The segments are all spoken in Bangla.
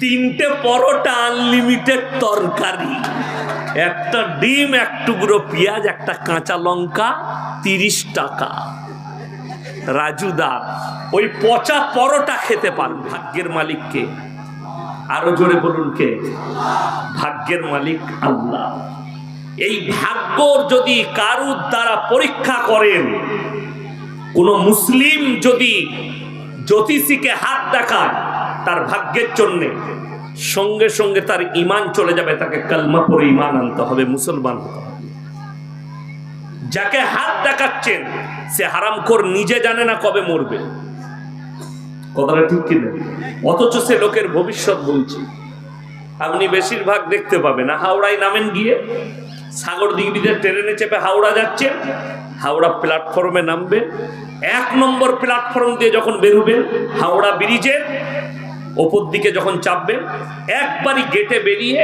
তিনটে পরোটা আনলিমিটেড তরকারি। একটা ডিম, এক টুকরো পেঁয়াজ, একটা কাঁচা লঙ্কা, তিরিশ টাকা। রাজুদা ওই পচা পরোটা খেতে পারবে ভাগ্যের মালিককে। আরও জোরে বলুন কে? ভাগ্যের মালিক আল্লাহ। এই ভাগ্য যদি কারুর দ্বারা পরীক্ষা করেন, কোন মুসলিম যদি জ্যোতিষীকে হাত দেখায় তার ভাগ্যের জন্য সঙ্গে সঙ্গে তার ইমান চলে যাবে, তাকে কালমা পরে ইমান আনতে হবে, মুসলমান হতে হবে। যাকে হাত দেখাচ্ছেন, সে হারাম হারামখোর নিজে জানে না কবে মরবে। কথাটা ঠিক কিনা অথচ সে লোকের ভবিষ্যৎ বলছে। আপনি বেশিরভাগ দেখতে পাবেন হাওড়ায় নামেন গিয়ে, সাগর দিঘিতে ট্রেনে চেপে হাওড়া যাচ্ছেন, হাওড়া প্ল্যাটফর্মে নামবেন, এক নম্বর প্ল্যাটফর্ম দিয়ে যখন বেরোবেন, হাওড়া ব্রিজের ওপর দিকে যখন চাপবেন একবারই গেটে বেরিয়ে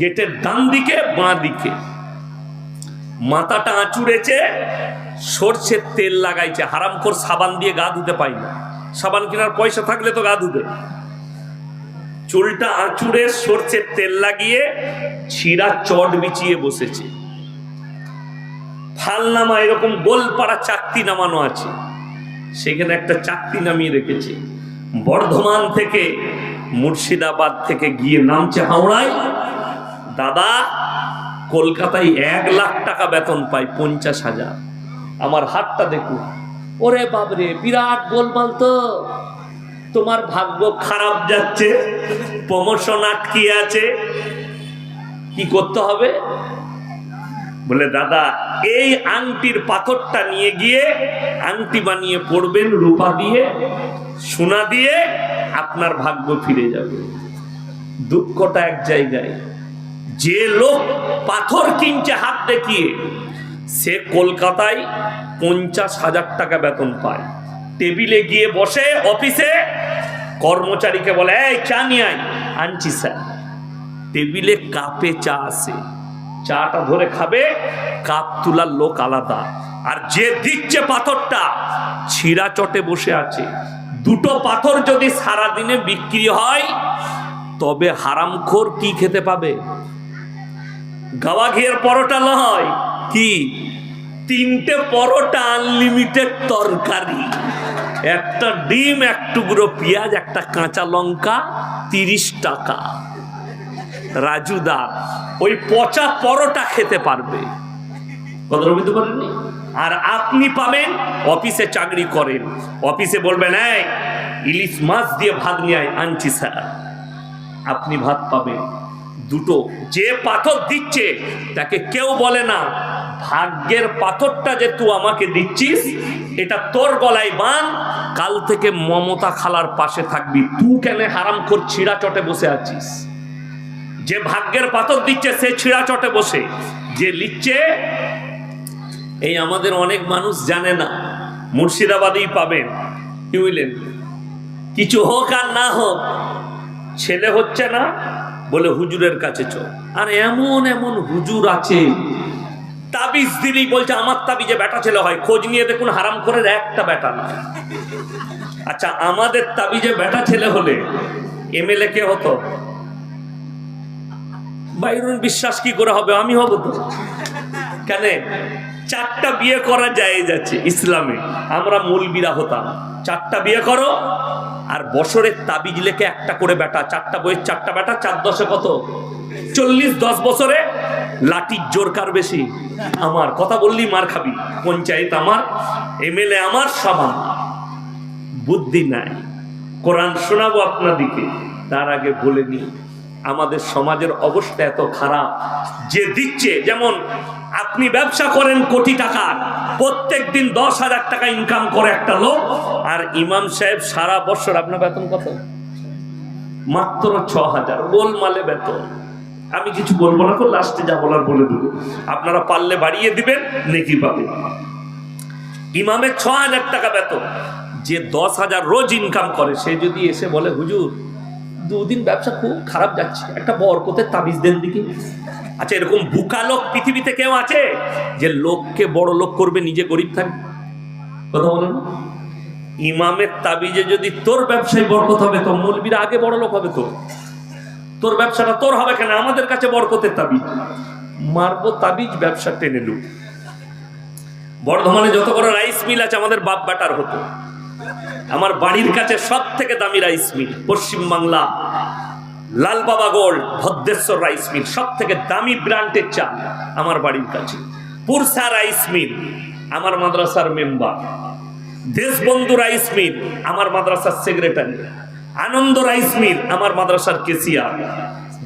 গেটের ডান দিকে, বাঁ দিকে। মাথাটা আঁচুড়েছে সর্ষের তেল লাগাইছে। হারামখোর সাবান দিয়ে গা ধুতে পাই না। সাবান কেনার পয়সা থাকলে তো গা ধুবে। চুলটা আঁচুড়ে সর্ষের তেল লাগিয়ে ছিঁড়া চট বিছিয়ে বসেছে। ফালনামা এরকম গোলপাড়া চাকতি নামানো আছে। সেখানে একটা চাকতি নামিয়ে রেখেছে। বর্ধমান থেকে মুর্শিদাবাদ থেকে গিয়ে নামছে হাওড়ায়। দাদা, কলকাতায় এক লাখ টাকা বেতন পাই পঞ্চাশ হাজার। আমার হাতটা দেখুন। ওরে বাবরে বিরাট গোলমাল তো। তোমার ভাগ্য খারাপ যাচ্ছে প্রমোশন আটকে আছে। কি করতে হবে? বলে, দাদা, এই আংটির পাথরটা নিয়ে গিয়ে আংটি বানিয়ে পড়বেন রূপা দিয়ে, সোনা দিয়ে, আপনার ভাগ্য ফিরে যাবে। দুঃখটা এক জায়গায়। যে লোক পাথর কিনছে হাত দেখিয়ে, সে কলকাতায় পঞ্চাশ হাজার টাকা বেতন পায়। টেবিলে গিয়ে বসে অফিসে কর্মচারীকে বলে, এই চা নিয়ে আনছি, স্যার। টেবিলে কাপে চা আসে চাটা ধরে খাবে, কাপ তোলার লোক আলাদা। আর যে দিচ্ছে পাথরটা, ছিঁড়া চটে বসে আছে। দুটো পাথর যদি সারা দিনে বিক্রি হয়, তবে হারামখোর কি খেতে পাবে? গাওয়া ঘিয়ের পরোটা নয় কি? তিনটে পরোটা আনলিমিটেড তরকারি। একটা ডিম, এক টুকরো পেঁয়াজ, একটা কাঁচা লঙ্কা, তিরিশ টাকা। রাজুদা ওই পচা পরোটা খেতে পারবে। আর আপনি পাবেন, অফিসে চাকরি করেন। অফিসে বলবেন ইলিশ মাছ দিয়ে ভাত নিয়ে আনছি স্যার। আপনি ভাত পাবেন। দুটো, যে পাথর দিচ্ছে, তাকে কেউ বলে না, ভাগ্যের পাথরটা যে তুই আমাকে দিচ্ছিস, এটা তোর গলায় বান। কাল থেকে মমতা খালার পাশে থাকবি। তুই কেন হারাম কর ছিঁড়া চটে বসে আছিস? যে ভাগ্যের পাথর দিচ্ছে, সে ছিঁড়া চটে বসে। যে লিখছে, এই আমাদের অনেক মানুষ জানে না, মুর্শিদাবাদেই পাবেন, কি বুঝলেন কিছু হোক আর না হোক, ছেলে হচ্ছে না বলে হুজুরের কাছে চল। আর এমন এমন হুজুর আছে, তাবিজ দিলেই বলছে, আমার তাবিজে বেটা ছেলে হয়, খোঁজ নিয়ে দেখুন, হারাম করে একটা বেটা না। আচ্ছা আমাদের তাবিজে বেটা ছেলে হলে এমএলএ কে হতো? বাইরুন বিশ্বাস কি করে হবে? আমি হব তো। কেন? চারটা বিয়ে করা যায় যাচ্ছে ইসলামে। আমরা মূলবিরা হতাম। চারটা বিয়ে করো, আর বছরের তাবিজ লেখে একটা করে বেটা চারটা বইয়ের চারটা বেটা চার দশে কত? চল্লিশ, দশ বছরে? লাঠির জোর কার বেশি? আমার। কথা বললি, মার খাবি। পঞ্চায়েত আমার, এমএলএ আমার সমান বুদ্ধি নাই। কোরআন শোনাবো আপনাদিকে। তার আগে বলে নিই। আমাদের সমাজের অবস্থা এত খারাপ। যে দিচ্ছে, যেমন আপনি ব্যবসা করেন কোটি টাকার প্রত্যেক দিন দশ হাজার টাকা ইনকাম করে একটা লোক, আর ইমাম সাহেব সারা বছর আপনার বেতন কত? মাত্র ছ হাজার, গোলমালে বেতন। আমি কিছু বলব না লাস্টে যা বলার বলে দেবো। আপনারা পারলে বাড়িয়ে দিবেন, নেকি পাবেন। ইমামের ছ হাজার টাকা বেতন। যে দশ হাজার রোজ ইনকাম করে, সে যদি এসে বলে, হুজুর দুদিন ব্যবসা খুব খারাপ যাচ্ছে। একটা বরকতের তাবিজ দেন দিকে আচ্ছা এরকম বুকা লোক পৃথিবীতে কেউ আছে? যে লোককে বড় লোক করবে, নিজে গরিব থাকবে? কথা বলেন ইমামের তাবিজে যদি তোর ব্যবসায় বরকত হবে, তো মৌলবীরা আগে বড় লোক হবে তো? তোর ব্যবসাটা তোর হবে কেন? আমাদের কাছে বরকতের তাবিজ। মারবো তাবিজ, ব্যবসা টেনে লুক। বর্ধমানে যত বড় রাইস মিল আছে, আমাদের বাপ বাটার হতো। আমার বাড়ির কাছে সব থেকে দামি রাইস মিল পশ্চিম বাংলা, লাল বাবা গোল্ড, ভদ্রেশ্বর রাইস মিল সব থেকে দামি ব্র্যান্ডের চাল আমার বাড়ির কাছে। পুরসা রাইস মিল আমার মাদ্রাসার মেম্বার দেশবন্ধু রাইস মিল আমার মাদ্রাসার সেক্রেটারি আনন্দ রাইস মিল আমার মাদ্রাসার কেসিয়ার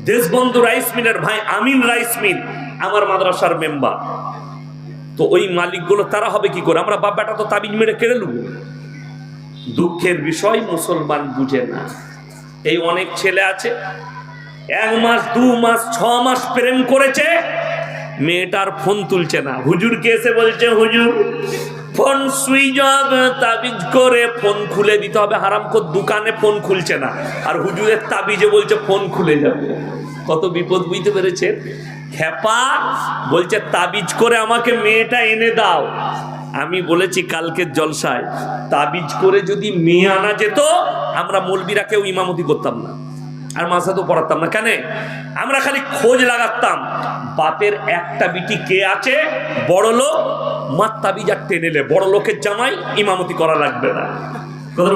দেশবন্ধু রাইস মিলের ভাই আমিন রাইস মিল আমার মাদ্রাসার মেম্বার তো ওই মালিকগুলো তারা হবে কি করে? আমরা বাপ বেটা তো তাবিজ মেরে কেড়ে লুবো দুঃখের বিষয় মুসলমান বুঝে না। এই অনেক ছেলে আছে, এক মাস, দু মাস, ছ মাস প্রেম করেছে, মেয়েটার ফোন তুলছে না। হুজুরকে এসে বলছে, হুজুর, ফোন সুইচ অফ, তাবিজ করে ফোন খুলে দিতে হবে হারামকো দোকানে ফোন খুলছে না। আর হুজুরের তাবিজে বলছে, ফোন খুলে যাবে। কত বিপদ বুঝতে পেরেছে খেপা বলছে, তাবিজ করে আমাকে মেয়েটা এনে দাও। আমি বলেছি কালকের জলসায় তাবিজ করে যদি মেয়ে আনা যেত, আমরা মলবিরা কেউ ইমামতি করতাম না। আর মাসা তো পড়াতাম না। কেন? আমরা খালি খোঁজ লাগাতাম, বাপের একটা বিটি কে আছে? বড় লোক মার তাবিজ আর টেনেলে বড় লোকের জামাই ইমামতি করা লাগবে না।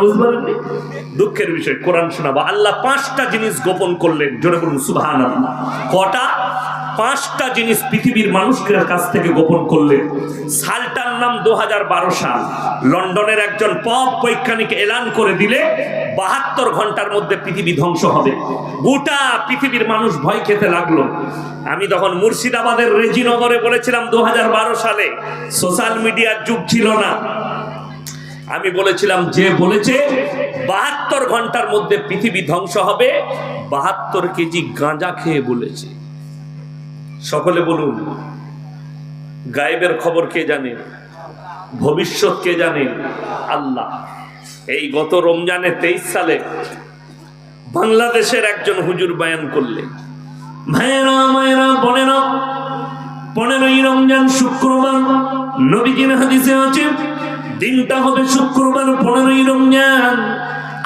বুঝতে দুঃখের বিষয়, কোরআন শোনাবো। আল্লাহ পাঁচটা জিনিস গোপন করলেন, জোরে বলুন সুবাহান কটা? পাঁচটা জিনিস পৃথিবীর মানুষের কাছ থেকে গোপন করলেন সালটার নাম দু হাজার বারো সাল। লন্ডনের একজন পপ বৈজ্ঞানিক এলান করে দিলে বাহাত্তর ঘণ্টার মধ্যে পৃথিবী ধ্বংস হবে। গোটা পৃথিবীর মানুষ ভয় খেতে লাগল। আমি তখন মুর্শিদাবাদের রেজিনগরে বলেছিলাম দু হাজার বারো সালে, সোশ্যাল মিডিয়ার যুগ ছিল না। আমি বলেছিলাম, যে বলেছে বাহাত্তর ঘণ্টার মধ্যে পৃথিবী ধ্বংস হবে, বাহাত্তর কেজি গাঁজা খেয়ে বলেছে। সকলে বলুন, গায়েবের খবর কে জানে? ভবিষ্যৎ কে জানে? আল্লাহ। এই গত রমজানে তেইশ সালে বাংলাদেশের একজন হুজুর বায়ান করলে মায়েরা পনেরোই রমজান শুক্রবার হাদিসে আছে, দিনটা হবে শুক্রবার পনেরোই রমজান।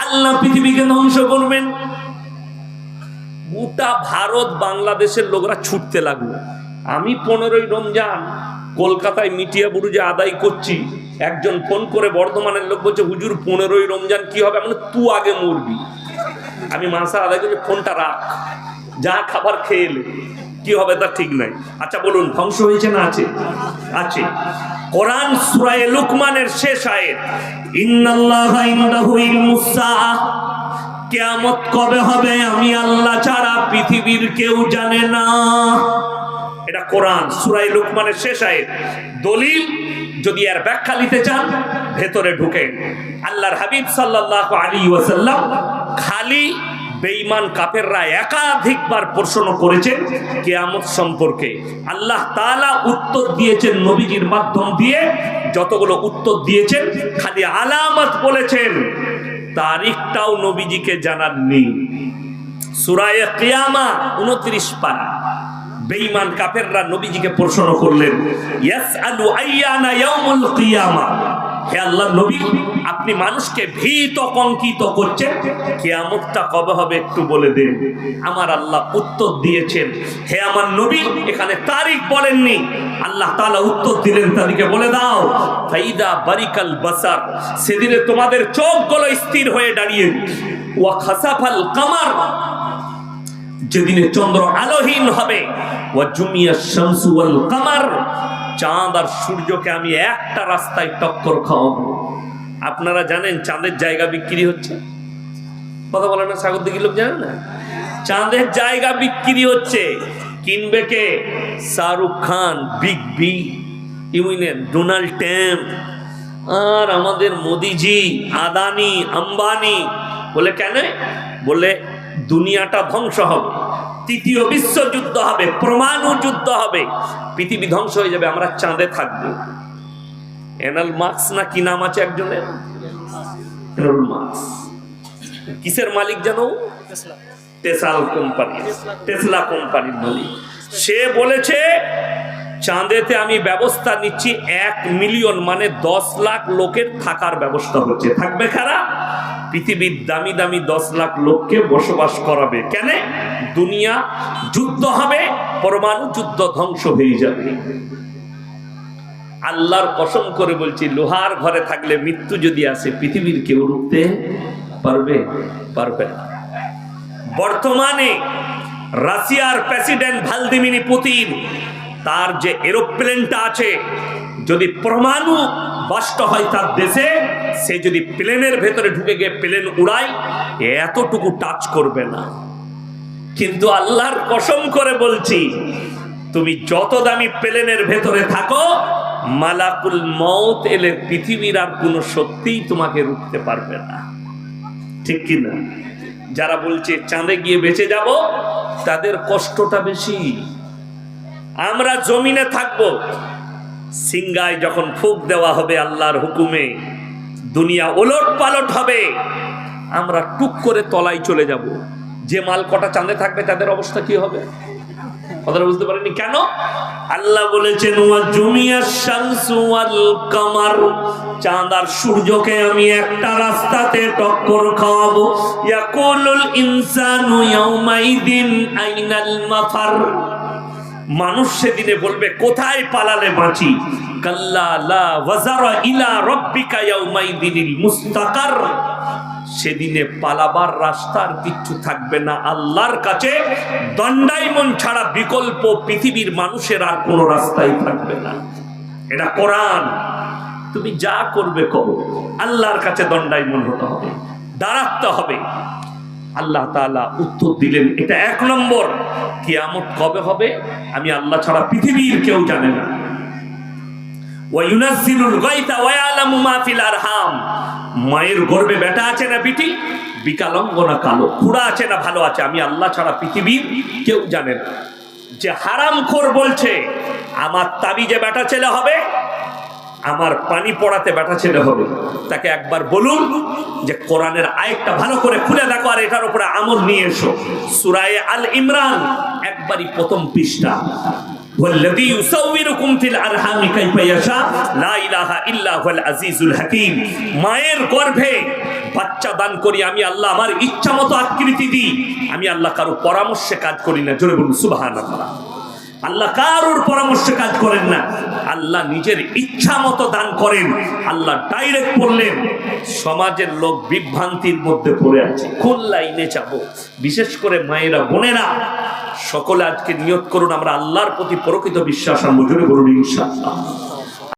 আল্লাহ পৃথিবীকে ধ্বংস করবেন। গোটা ভারত বাংলাদেশের লোকরা ছুটতে লাগল। আমি পনেরোই রমজান কলকাতায় মিটিয়া বুরুজে আদায় করছি, একজন ফোন করে বর্ধমানের লোক বলছে, হুজুর, পনেরোই রমজান কি হবে? মানে তু আগে মরবি। আমি মাসা আদায় করছি ফোনটা রাখ, যা খাবার খেয়ে এলে কি হবে তা ঠিক নাই। আচ্ছা বলুন, ধ্বংস হয়েছে না আছে? আছে। কোরআন সূরায়ে লুকমানের শেষ আয়াত, ইন্নাল্লাহা ইলমুস সাআহ। কিয়ামত কবে হবে আমি আল্লাহ ছাড়া পৃথিবীর কেউ জানে না। এটা কোরআন সুরাই লুকমানের শেষ আয়াত। দলিল, যদি আর ব্যাখ্যা নিতে চান, ভেতরে ঢুকে। আল্লাহর হাবিব সাল্লাহ আলী ওয়াসাল্লাম খালি বেঈমান কাফেররা একাধিকবার প্রশ্ন করেছেন কেয়ামত সম্পর্কে। আল্লাহ তাআলা উত্তর দিয়েছেন নবীজির মাধ্যম দিয়ে, যতগুলো উত্তর দিয়েছেন, খালি আলামত বলেছেন। তারিখটাও নবীজিকে জানাননি সুরায়ে কিয়ামা 29 পারা। বেঈমান কাফেররা নবীজিকে প্রশ্ন করলেন, ইয়াসআলু আইয়ানা ইয়াউমুল কিয়ামা? হে আল্লাহ নবী, আপনি মানুষকে ভীত কঙ্কিত করছেন। কিয়ামতটা কবে হবে একটু বলে দিন। আমার আল্লাহ উত্তর দিয়েছেন। হে আমার নবী, এখানে তারিখ বলেননি। আল্লাহ তাআলা উত্তর দিলেন, তাদেরকে বলে দাও, ফাইদা বারিকাল বাসার, সেদিনে তোমাদের চোখগুলো স্থির হয়ে দাঁড়িয়ে, ওয়া খাসাফাল কামার, যেদিনে চন্দ্র আলোহীন হবে, ওয়া জুমিয়া শামসু ওয়াল কামার চাঁদ আর সূর্যকে আমি একটা রাস্তায় টক্কর খাওয়াবো। আপনারা জানেন চাঁদের জায়গা বিক্রি হচ্ছে? কথা বলে না সাগর দিকে লোক জানেন না? চাঁদের জায়গা বিক্রি হচ্ছে। কিনবে কে? Shahrukh Khan, big B, union, Donald Trump আর আমাদের মোদিজি, আদানি, আম্বানি, বলে কেন? বলে দুনিয়াটা ধ্বংস হবে, তৃতীয় বিশ্বযুদ্ধ হবে প্রমাণু যুদ্ধ হবে। পৃথিবী ধ্বংস হয়ে যাবে আমরা চাঁদে থাকব। এনাল মার্কস না কি নাম আছে একজনের? কিসের মালিক জানো? টেসাল। কোম্পানি টেসলা কোম্পানির মালিক। সে বলেছে চাঁদেতে আমি ব্যবস্থা নিচ্ছি এক মিলিয়ন মানে দশ লাখ লোকের থাকার ব্যবস্থা হচ্ছে। থাকবে কারা? পৃথিবীর দামি দামি দশ লাখ লোককে বসবাস করাবে। কেন? দুনিয়া যুদ্ধ হবে, পরমাণু যুদ্ধ ধ্বংস হয়ে যাবে। আল্লাহর কসম করে বলছি, লোহার ঘরে থাকলে মৃত্যু যদি আসে, পৃথিবীর কেউ রুখতে পারবে? পারবে না। বর্তমানে রাশিয়ার প্রেসিডেন্ট ভ্লাদিমির পুতিন তার যে এরোপ্লেনটা আছে, যদি পরমাণু বাষ্ট হয় তার দেশে, সে যদি প্লেনের ভেতরে ঢুকে গিয়ে প্লেন উড়ায় এতটুকু টাচ করবে না। কিন্তু আল্লাহর কসম করে বলছি, তুমি যত দামি প্লেনের ভেতরে থাকো, মালাকুল মৌত এলে পৃথিবীর আর কোনো সত্যিই তোমাকে রুখতে পারবে না। ঠিক কিনা যারা বলছে, চাঁদে গিয়ে বেঁচে যাব, তাদের কষ্টটা বেশি। আমরা জমিনে থাকব। সিঙ্গায় যখন ফুক দেওয়া হবে আল্লাহর হুকুমে, দুনিয়া ওলট পালট হবে। আমরা টুক করে তলায় চলে যাব। যে মাল কটা চাঁদে থাকবে, তাদের অবস্থা কি হবে? কথাটা বুঝতে পারেনি। কেন? আল্লাহ বলেছেন, ওয়া জুমিয়াস শামসু ওয়াল কামার। চাঁদ আর সূর্যকে আমি একটা রাস্তাতে টক্কর খাওয়াবো। ইয়াকুলুল ইনসানু ইয়াউমাইদিন আইনাল মাফার। মানুষ সেদিনে বলবে, কোথায় পালালে বাঁচি? মুস্তাকার। সেদিনে পালাবার রাস্তার কিচ্ছু থাকবে না। আল্লাহর কাছে দণ্ডাইমন ছাড়া বিকল্প পৃথিবীর মানুষের আর কোনো রাস্তাই থাকবে না। এটা কোরআন। তুমি যা করবে করো। আল্লাহর কাছে দণ্ডাইমন হতে হবে, দাঁড়াতে হবে। আল্লাহ তাআলা উত্তর দিলেন, এটা এক নম্বর। কিয়ামত কবে হবে? আমি আল্লাহ ছাড়া পৃথিবীর কেউ জানে না। মায়ের গর্ভে বেটা আছে না বিটি? বিকালঙ্গ না কালো? খুড়া আছে না ভালো আছে? আমি আল্লাহ ছাড়া পৃথিবীর কেউ জানে না। যে হারাম খোর বলছে, আমার তাবিজে বেটা ছেলে হবে আমার পানি পড়াতে বেটা ছেলে হবে তাকে একবার বলুন যে কোরআনের আরেকটা ভালো করে খুলে দেখো আর এটার উপরে আমল নিয়ে এসো সুরায়ে আল ইমরান একবারই প্রথম পৃষ্ঠা والذي يصوركم في الارحام كيف يشاء لا اله الا هو العزيز الحكيم মায়ের গর্ভে বাচ্চা দান করি আমি আল্লাহ আমার ইচ্ছা মতো আকৃতি দিই আমি আল্লাহ কারো পরামর্শে কাজ করি না জোরে বলুন সুবহানাল্লাহ আল্লাহ কারোর পরামর্শে কাজ করেন না। আল্লাহ নিজের ইচ্ছা মতো দান করেন। আল্লাহ ডাইরেক্ট বললেন, সমাজের লোক বিভ্রান্তির মধ্যে পড়ে আছে, কোন লাইনে যাব? বিশেষ করে মায়েরা, বোনেরা, সকলে আজকে নিয়োগ করুন, আমরা আল্লাহর প্রতি প্রকৃত বিশ্বাস আর জোরে করুন ইনশাআল্লাহ।